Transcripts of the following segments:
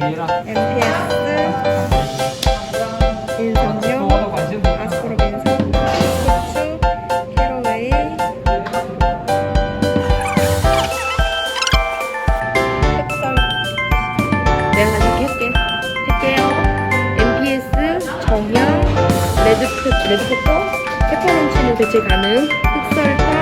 해라. MPS, 인삼류, 아스코르빈산, 고추, 캐러웨이. 흑설. 내가 나중에 할게. 할게요. MPS, 레드페, 레드페퍼, 페퍼런치는 대체 가능, 흑설탕.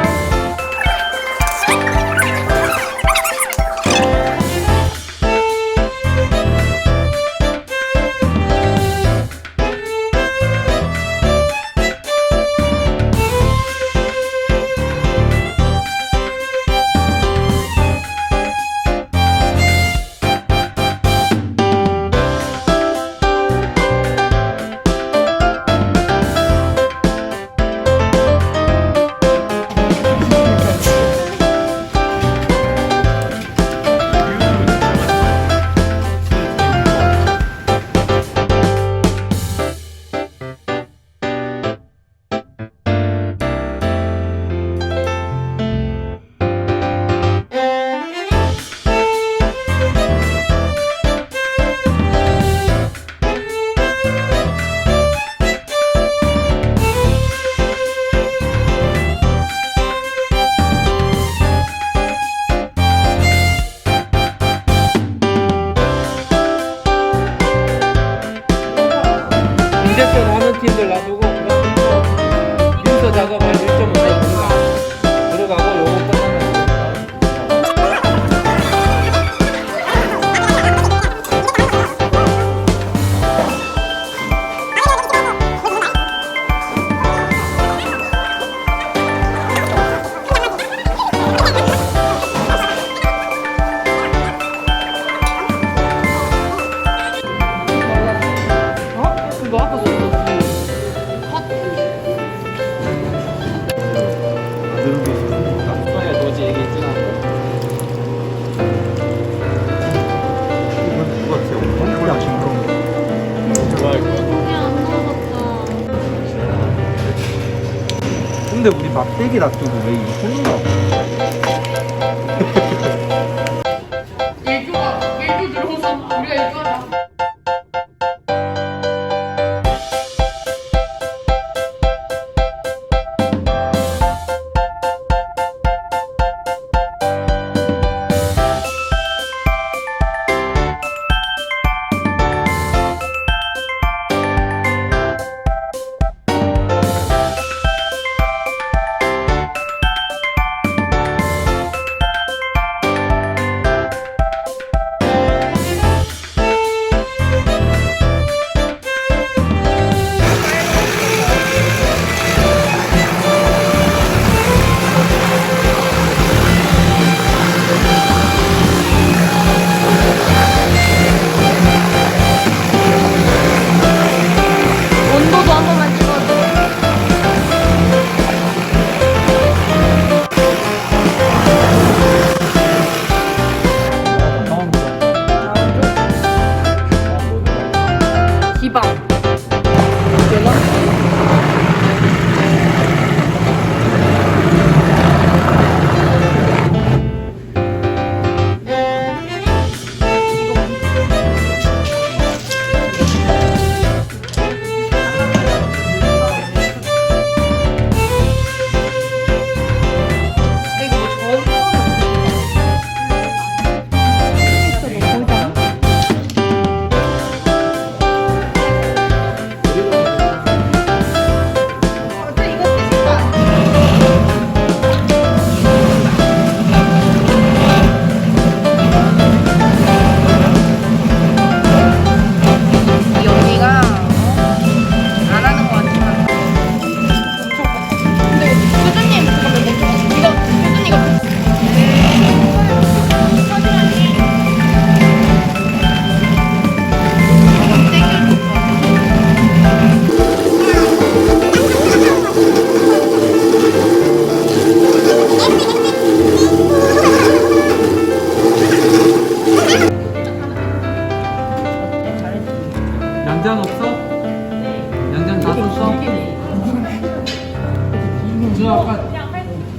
근데 우리 막대기 놔두고 왜 이거 꽂는 거야?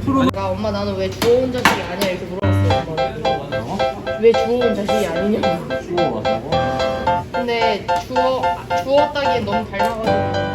그러니까 엄마 나는 왜 좋은 자식이 아니야 이렇게 물어봤어요. 엄마는. 왜 좋은 자식이 아니냐고. 주워 왔다고? 근데 주워 주웠다기엔 너무 닮아가지고.